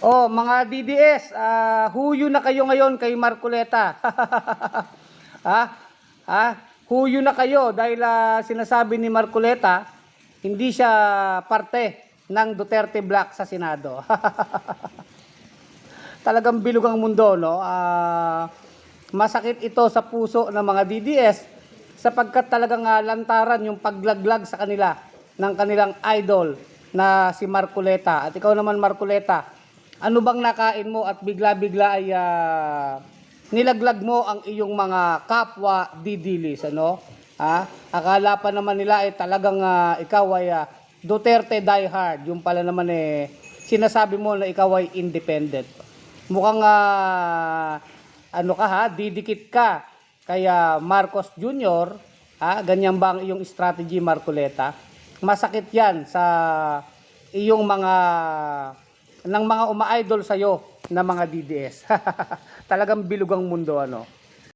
Oh, mga DDS, ah huyo na kayo ngayon kay Marcoleta. ha? Ha? Huyo na kayo dahil ah, sinasabi ni Marcoleta, hindi siya parte ng Duterte Black sa Senado. Talagang bilog ang mundo, no? Ah, masakit ito sa puso ng mga DDS sapagkat talagang ah, lantaran yung paglaglag sa kanila ng kanilang idol na si Marcoleta. At ikaw naman Marcoleta, ano bang nakain mo at bigla-bigla ay ah, nilaglag mo ang iyong mga kapwa didilis, ano? Ha? Akala pa naman nila ay talagang ah, ikaw ay ah, Duterte diehard. Yung pala naman eh sinasabi mo na ikaw ay independent. Mukhang ah, ano ka ha, didikit ka kaya Marcos Jr. Ha, ganyan ba ang iyong strategy Marcoleta? Masakit 'yan sa iyong mga ng mga uma-idol sa iyo na mga DDS. Talagang bilog ang mundo ano.